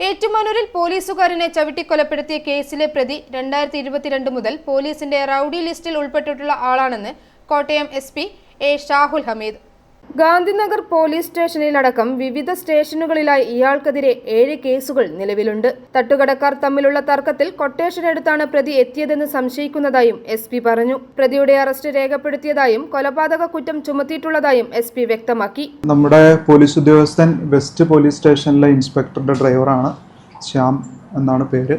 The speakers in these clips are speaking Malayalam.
ഏറ്റുമാനൂരിൽ പോലീസുകാരനെ ചവിട്ടിക്കൊലപ്പെടുത്തിയ കേസിലെ പ്രതി രണ്ടായിരത്തി ഇരുപത്തിരണ്ട് മുതൽ പോലീസിന്റെ റൌഡി ലിസ്റ്റിൽ ഉൾപ്പെട്ടിട്ടുള്ള ആളാണെന്ന് Kottayam S A Shahul Hameed. Gandhinagar police സ്റ്റേഷനിലടക്കം വിവിധ സ്റ്റേഷനുകളിലായി ഇയാൾക്കെതിരെ ഏഴ് കേസുകൾ നിലവിലുണ്ട്. തട്ടുകടക്കാർ തമ്മിലുള്ള തർക്കത്തിൽ കൊട്ടേഷൻ എടുത്താണ് പ്രതി എത്തിയതെന്ന് സംശയിക്കുന്നതായും എസ് പി പറഞ്ഞു. പ്രതിയുടെ അറസ്റ്റ് രേഖപ്പെടുത്തിയതായും കൊലപാതക കുറ്റം ചുമത്തിയിട്ടുള്ളതായും എസ് പി വ്യക്തമാക്കി. നമ്മുടെ പോലീസ് ഉദ്യോഗസ്ഥൻ വെസ്റ്റ് പോലീസ് സ്റ്റേഷനിലെ ഇൻസ്പെക്ടറുടെ ഡ്രൈവറാണ്. ശ്യാം എന്നാണ് പേര്.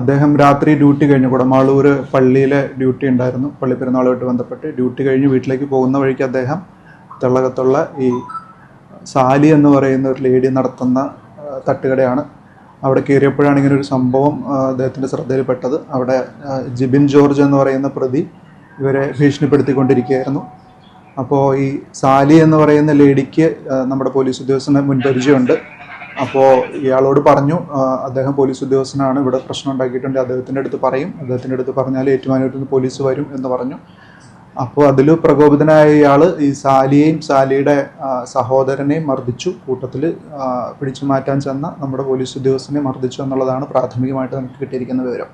അദ്ദേഹം രാത്രി ഡ്യൂട്ടി കഴിഞ്ഞു. കുടമാളൂർ പള്ളിയിലെ ഡ്യൂട്ടി ഉണ്ടായിരുന്നു. പള്ളി പെരുന്നാളുമായിട്ട് ബന്ധപ്പെട്ട് ഡ്യൂട്ടി കഴിഞ്ഞ് വീട്ടിലേക്ക് പോകുന്ന വഴിക്ക് അദ്ദേഹം തെള്ളകത്തുള്ള ഈ സാലി എന്ന് പറയുന്ന ഒരു ലേഡി നടത്തുന്ന തട്ടുകടയാണ്. അവിടെ കയറിയപ്പോഴാണ് ഇങ്ങനെ ഒരു സംഭവം അദ്ദേഹത്തിന്റെ ശ്രദ്ധയിൽപ്പെട്ടത്. അവിടെ ജിബിൻ ജോർജ് എന്ന് പറയുന്ന പ്രതി ഇവരെ ഭീഷണിപ്പെടുത്തിക്കൊണ്ടിരിക്കുകയായിരുന്നു. അപ്പോൾ ഈ സാലി എന്ന് പറയുന്ന ലേഡിക്ക് നമ്മുടെ പോലീസ് ഉദ്യോഗസ്ഥന് മുൻപരിചയമുണ്ട് അപ്പോൾ ഇയാളോട് പറഞ്ഞു അദ്ദേഹം പോലീസ് ഉദ്യോഗസ്ഥനാണ് ഇവിടെ പ്രശ്നം ഉണ്ടാക്കിയിട്ടുണ്ട് അദ്ദേഹത്തിന്റെ അടുത്ത് പറയും. അദ്ദേഹത്തിന്റെ അടുത്ത് പറഞ്ഞാൽ ഏറ്റുമാനൂരിൽ പോലീസ് വരും എന്ന് പറഞ്ഞു. അപ്പോൾ അതിൽ പ്രകോപിതനായ ഇയാൾ ഈ സാലിയെയും സാലിയുടെ സഹോദരനെയും മർദ്ദിച്ചു. കൂട്ടത്തിൽ പിടിച്ചു മാറ്റാൻ ചെന്ന നമ്മുടെ പോലീസ് ഉദ്യോഗസ്ഥനെ മർദ്ദിച്ചു എന്നുള്ളതാണ് പ്രാഥമികമായിട്ട് നമുക്ക് കിട്ടിയിരിക്കുന്ന വിവരം.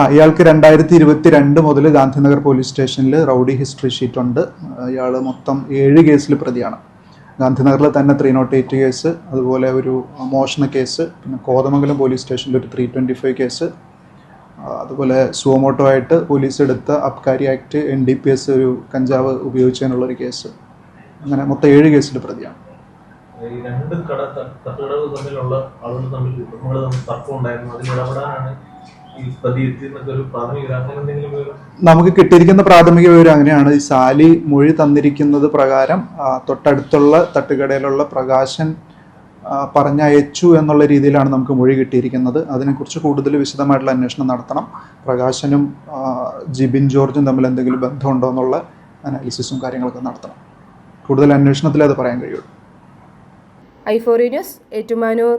ആ ഇയാൾക്ക് രണ്ടായിരത്തി ഇരുപത്തി രണ്ട് മുതൽ ഗാന്ധിനഗർ പോലീസ് സ്റ്റേഷനിൽ റൗഡി ഹിസ്റ്ററി ഷീറ്റ് ഉണ്ട്. ഇയാൾ മൊത്തം ഏഴ് കേസിൽ പ്രതിയാണ്. ഗാന്ധിനഗറിൽ തന്നെ ത്രീ നോട്ട് എയ്റ്റ് കേസ് അതുപോലെ ഒരു മോഷണ കേസ് പിന്നെ കോതമംഗലം പോലീസ് സ്റ്റേഷനിൽ ഒരു ത്രീ ട്വന്റി ഫൈവ് കേസ് അതുപോലെ സുവമോട്ടോ ആയിട്ട് പോലീസ് എടുത്ത Abkari act N D P S ഒരു കഞ്ചാവ് ഉപയോഗിച്ചതിനുള്ള ഒരു കേസ് അങ്ങനെ മൊത്തം ഏഴ് കേസിൽ പ്രതിയാണ്. ഈ രണ്ട് കട തമ്മിലുള്ള ആളുകൾ തമ്മിൽ കുടുംബങ്ങൾ തമ്മിൽ നമുക്ക് കിട്ടിയിരിക്കുന്ന പ്രാഥമിക വിവരം അങ്ങനെയാണ്. ഈ സാലി മൊഴി തന്നിരിക്കുന്നത് പ്രകാരം തൊട്ടടുത്തുള്ള തട്ടുകടയിലുള്ള പ്രകാശൻ പറഞ്ഞയച്ചു എന്നുള്ള രീതിയിലാണ് നമുക്ക് മൊഴി കിട്ടിയിരിക്കുന്നത്. അതിനെക്കുറിച്ച് കൂടുതൽ വിശദമായിട്ടുള്ള അന്വേഷണം നടത്തണം. പ്രകാശനും ജിബിൻ ജോർജും തമ്മിൽ എന്തെങ്കിലും ബന്ധമുണ്ടോ എന്നുള്ള അനാലിസിസും കാര്യങ്ങളൊക്കെ നടത്തണം. കൂടുതൽ അന്വേഷണത്തിൽ അത് പറയാൻ കഴിയുള്ളൂ. ഐ ഫോറി ന്യൂസ് ഏറ്റുമാനൂർ.